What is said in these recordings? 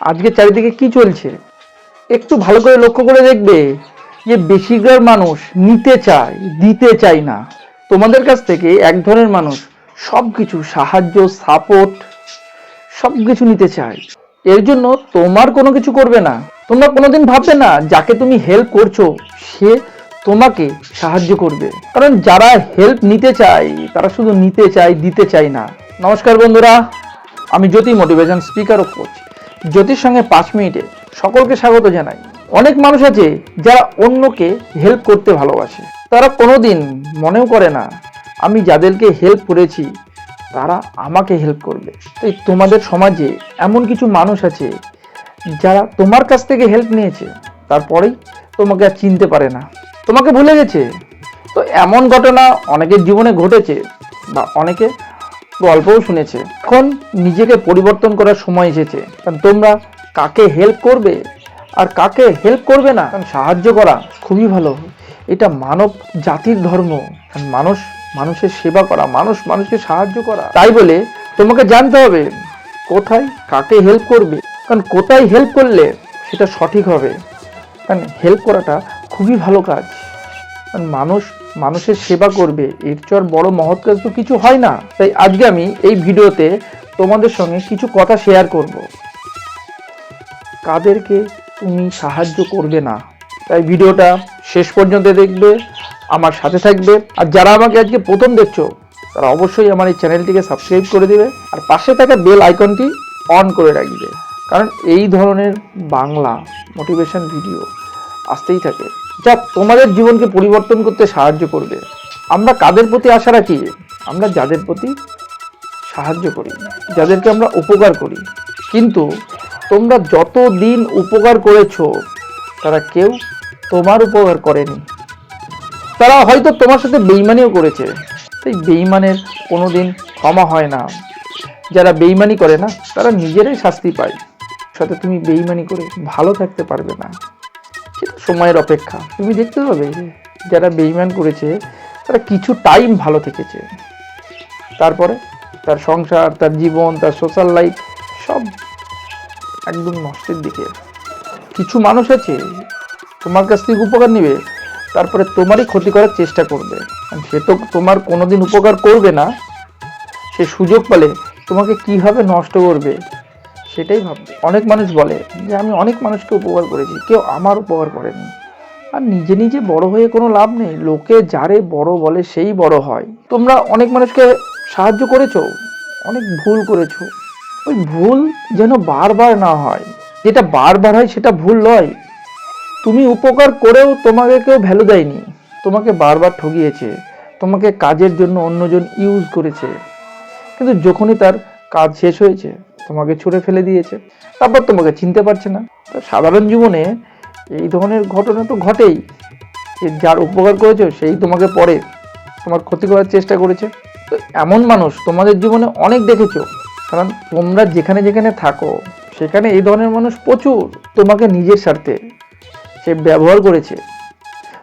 আজকে চারিদিকে কি চলছে? একটু ভালো করে লক্ষ্য করে দেখবে যে বেশিরভাগ মানুষ নিতে চায়, দিতে চায় না। তোমাদের কাছ থেকে এক ধরনের মানুষ সব কিছু সাহায্য সাপোর্ট সব কিছু নিতে চায়। এর জন্য তোমার কোনো কিছু করবে না। তোমরা কোনোদিন ভাববে না, যাকে তুমি হেল্প করছ, সে তোমাকে সাহায্য করবে। কারণ যারা হেল্প নিতে চায়, তারা শুধু নিতে চায়, দিতে চায় না। নমস্কার বন্ধুরা, আমি জ্যোতি মোটিভেশন স্পিকার ও কোচ জ্যোতির সঙ্গে পাঁচ মিনিটে সকলকে স্বাগত জানাই। অনেক মানুষ আছে যারা অন্যকে হেল্প করতে ভালোবাসে। তারা কোনোদিন মনেও করে না, আমি যাদেরকে হেল্প করেছি, তারা আমাকে হেল্প করবে। তাই তোমাদের সমাজে এমন কিছু মানুষ আছে যারা তোমার কাছ থেকে হেল্প নিয়েছে, তারপরেই তোমাকে আর চিনতে পারে না। তোমাকে ভুলে গেছে? তো এমন ঘটনা অনেকের জীবনে ঘটেছে বা অনেকে গল্পও শুনেছে। এখন নিজেকে পরিবর্তন করার সময় এসেছে। কারণ তোমরা কাকে হেল্প করবে আর কাকে হেল্প করবে না, কারণ সাহায্য করা খুবই ভালো। এটা মানব জাতির ধর্ম। কারণ মানুষ মানুষের সেবা করা, মানুষ মানুষকে সাহায্য করা। তাই বলে তোমাকে জানতে হবে কোথায় কাকে হেল্প করবে। কারণ কোথায় হেল্প করলে সেটা সঠিক হবে। কারণ হেল্প করাটা খুবই ভালো কাজ। মানুষ, মানুষের সেবা করবে, এর চর বড় মহৎ কাজ তো কিছু হয় না। তাই আজকে আমি এই ভিডিওতে তোমাদের সঙ্গে কিছু কথা শেয়ার করব। কাদেরকে তুমি সাহায্য করবে না? তাই ভিডিওটা শেষ পর্যন্ত দেখবে, আমার সাথে থাকবে, আর যারা আমাকে আজকে প্রথম দেখছ, তারা অবশ্যই আমার এই চ্যানেলটিকে সাবস্ক্রাইব করে দেবে, আর পাশে থাকা বেল আইকনটি অন করে রাখবে। কারণ এই ধরনের বাংলা মোটিভেশন ভিডিও আসতেই থাকে। যা তোমাদের জীবনকে পরিবর্তন করতে সাহায্য করবে। আমরা কাদের প্রতি আশা রাখি? আমরা যাদের প্রতি সাহায্য করি, যাদেরকে আমরা উপকার করি। কিন্তু তোমরা যত দিন উপকার করেছ, তারা কেউ তোমার উপকার করেনি। তারা হয়তো তোমার সাথে বেইমানিও করেছে। সেই বেইমানের কোনো দিন ক্ষমা হয় না। যারা বেইমানি করে না, তারা নিজেরাই শাস্তি পায়। সাথে তুমি বেইমানি করে ভালো থাকতে পারবে না। সেটা সময়ের অপেক্ষা। তুমি দেখতে পাবে যারা বেইমান করেছে, তারা কিছু টাইম ভালো থেকেছে। তারপরে তার সংসার, তার জীবন, তার সোশ্যাল লাইফ সব একদম নষ্টের দিকে। কিছু মানুষ আছে, তোমার কাছ থেকে উপকার নেবে, তারপরে তোমারই ক্ষতি করার চেষ্টা করবে। সে তো তোমার কোনোদিন উপকার করবে না, সে সুযোগ পেলে তোমাকে কীভাবে নষ্ট করবে? সেটাই ভাববে অনেক মানুষ বলে যে আমি অনেক মানুষকে উপকার করেছি, কেউ আমার উপকার করেনি। আর নিজে নিজে বড় হয়ে কোনো লাভ নেই, লোকে যারে বড় বলে সেই বড় হয়। তোমরা অনেক মানুষকে সাহায্য করেছ, অনেক ভুল করেছ। ওই ভুল যেন বারবার না হয়, যেটা বারবার হয় সেটা ভুল নয়। তুমি উপকার করেও তোমাকে কেউ ভ্যালু দেয়নি, তোমাকে বারবার ঠগিয়েছে, তোমাকে কাজের জন্য অন্যজন ইউজ করেছে। কিন্তু যখনই তার কাজ শেষ হয়েছে তোমাকে ছুঁড়ে ফেলে দিয়েছে। তারপর তোমাকে চিনতে পারছে না। সাধারণ জীবনে এই ধরনের ঘটনা তো ঘটেই। যে যার উপকার করেছ সেই তোমাকে পরে তোমার ক্ষতি করার চেষ্টা করেছে। তো এমন মানুষ তোমাদের জীবনে অনেক দেখেছ। কারণ তোমরা যেখানে যেখানে থাকো, সেখানে এই ধরনের মানুষ প্রচুর তোমাকে নিজের স্বার্থে সে ব্যবহার করেছে।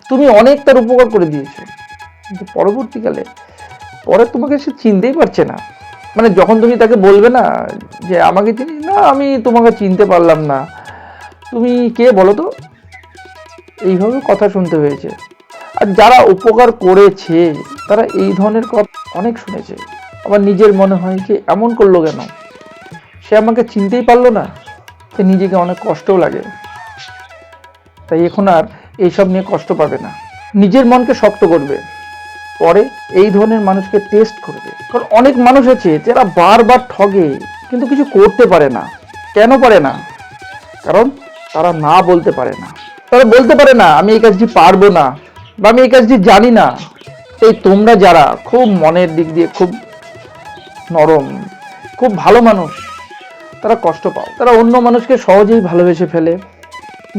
তুমি অনেক তার উপকার করে দিয়েছ। কিন্তু পরবর্তীকালে পরে তোমাকে সে চিনতেই পারছে না। মানে যখন তুমি তাকে বলবে না যে আমাকে চিনি, না, আমি তোমাকে চিনতে পারলাম না। তুমি কে বলো তো? এইভাবে কথা শুনতে হয়েছে। আর যারা উপকার করেছে, তারা এই ধরনের কথা অনেক শুনেছে। আবার নিজের মনে হয় যে এমন করল কেন? সে আমাকে চিনতেই পারল না। সে নিজেকে অনেক কষ্টও লাগে। তাই এখন আর এইসব নিয়ে কষ্ট পাবে না। নিজের মনকে শক্ত করবে। পরে এই ধরনের মানুষকে টেস্ট করবে। কারণ অনেক মানুষ আছে যারা বারবার ঠগে, কিন্তু কিছু করতে পারে না। কেন পারে না? কারণ তারা না বলতে পারে না। তারা বলতে পারে না, আমি এই কাজটি পারব না বা আমি এই কাজটি জানি না। এই তোমরা যারা খুব মনের দিক দিয়ে খুব নরম, খুব ভালো মানুষ, তারা কষ্ট পাও। তারা অন্য মানুষকে সহজেই ভালোবেসে ফেলে,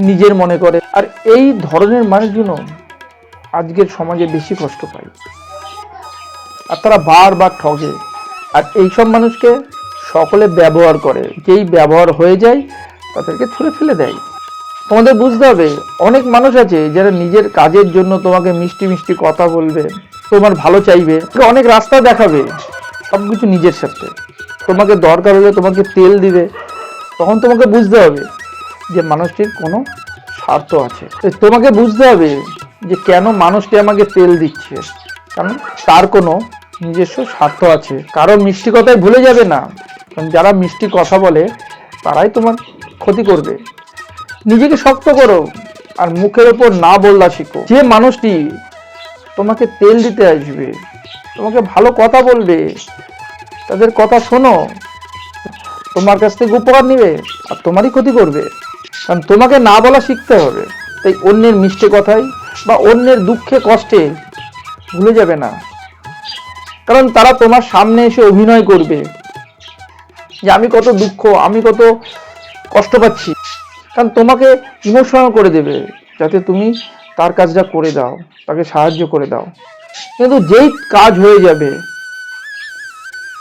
নিজের মনে করে। আর এই ধরনের মানুষগুলো আজকের সমাজে বেশি কষ্ট পায়। আর তারা বারবার ঠগে। আর এইসব মানুষকে সকলে ব্যবহার করে। যেই ব্যবহার হয়ে যায়, তাদেরকে ছুঁড়ে ফেলে দেয়। তোমাদের বুঝতে হবে, অনেক মানুষ আছে যারা নিজের কাজের জন্য তোমাকে মিষ্টি মিষ্টি কথা বলবে, তোমার ভালো চাইবে অনেক রাস্তা দেখাবে সব কিছু নিজের সাথে তোমাকে দরকার হলে তোমাকে তেল দিবে। তখন তোমাকে বুঝতে হবে যে মানুষটির কোনো স্বার্থ আছে। তোমাকে বুঝতে হবে যে কেন মানুষটি আমাকে তেল দিচ্ছে? কারণ তার কোনো নিজস্ব স্বার্থ আছে। কারও মিষ্টি কথায় ভুলে যাবে না। কারণ যারা মিষ্টি কথা বলে, তারাই তোমার ক্ষতি করবে। নিজেকে শক্ত করো আর মুখের ওপর না বললা শিখো। যে মানুষটি তোমাকে তেল দিতে আসবে, তোমাকে ভালো কথা বলবে, তাদের কথা শোনো। তোমার কাছ থেকে উপকার নেবে আর তোমারই ক্ষতি করবে। কারণ তোমাকে না বলা শিখতে হবে। তাই অন্যের মিষ্টি কথায় বা অন্যের দুঃখে, কষ্টে ভুলে যাবে না। কারণ তারা তোমার সামনে এসে অভিনয় করবে। যে আমি কত দুঃখ, আমি কত কষ্ট পাচ্ছি। কারণ তোমাকে ইমোশনাল করে দেবে, যাতে তুমি তার কাজটা করে দাও, তাকে সাহায্য করে দাও। কিন্তু যেই কাজ হয়ে যাবে,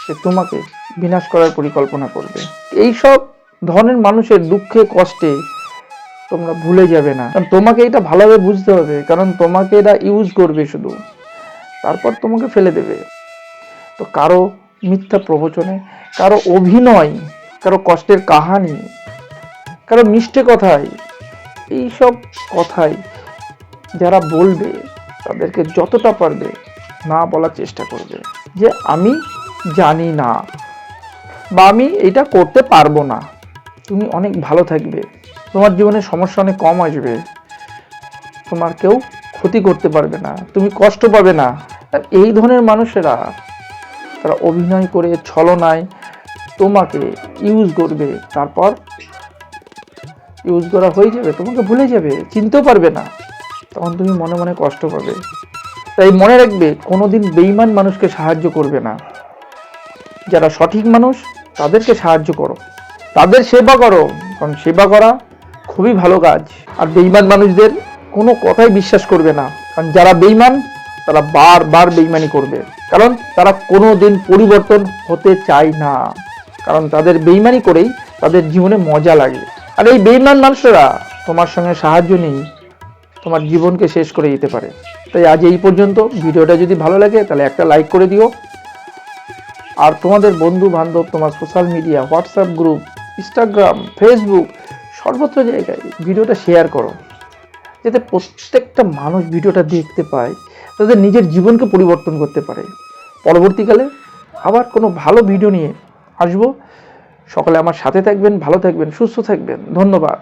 সে তোমাকে বিনাশ করার পরিকল্পনা করবে। এই সব ধরনের মানুষের দুঃখে, কষ্টে তোমরা ভুলে যাবে না। কারণ তোমাকে এটা ভালোভাবে বুঝতে হবে, কারণ তোমাকে এটা ইউজ করবে শুধু। তারপর তোমাকে ফেলে দেবে। তো কারও মিথ্যা প্রবচনে, কারও অভিনয়, কারও কষ্টের কাহানি, কারও মিষ্টি কথায় এইসব কথাই যারা বলবে, তাদেরকে যতটা পারবে না বলার চেষ্টা করবে। যে আমি জানি না বা আমি এটা করতে পারব না। তুমি অনেক ভালো থাকবে। তোমার জীবনে সমস্যা অনেক কম আসবে। তোমার কেউ ক্ষতি করতে পারবে না, তুমি কষ্ট পাবে না। আর এই ধরনের মানুষেরা, তারা অভিনয় করে, ছলনায় তোমাকে ইউজ করবে, তারপর ইউজ করা হয়ে যাবে, তোমাকে ভুলে যাবে, চিনতেও পারবে না। তখন তুমি মনে মনে কষ্ট পাবে। তাই মনে রাখবে, কোনোদিন বেইমান মানুষকে সাহায্য করবে না। যারা সঠিক মানুষ, তাদেরকে সাহায্য করো। তাদের সেবা করো, কারণ সেবা করা খুবই ভালো কাজ। আর বেইমান মানুষদের কোনো কথাই বিশ্বাস করবে না। কারণ যারা বেইমান তারা বারবার বেইমানি করবে। কারণ তারা কোনো দিন পরিবর্তন হতে চায় না। কারণ তাদের বেইমানি করেই তাদের জীবনে মজা লাগে। আর এই বেইমান মানুষরা তোমার সঙ্গে সাহায্য নেই তোমার জীবনকে শেষ করে দিতে পারে। তাই আজ এই পর্যন্ত। ভিডিওটা যদি ভালো লাগে, তাহলে একটা লাইক করে দিও। আর তোমাদের বন্ধু বান্ধব তোমার social media WhatsApp group Instagram Facebook সর্বত্র জায়গায় ভিডিওটা শেয়ার করো, যাতে প্রত্যেকটা মানুষ ভিডিওটা দেখতে পায়, তাদের নিজের জীবনকে পরিবর্তন করতে পারে। পরবর্তীকালে আবার কোনো ভালো ভিডিও নিয়ে আসব। সকলে আমার সাথে থাকবেন, ভালো থাকবেন, সুস্থ থাকবেন। ধন্যবাদ।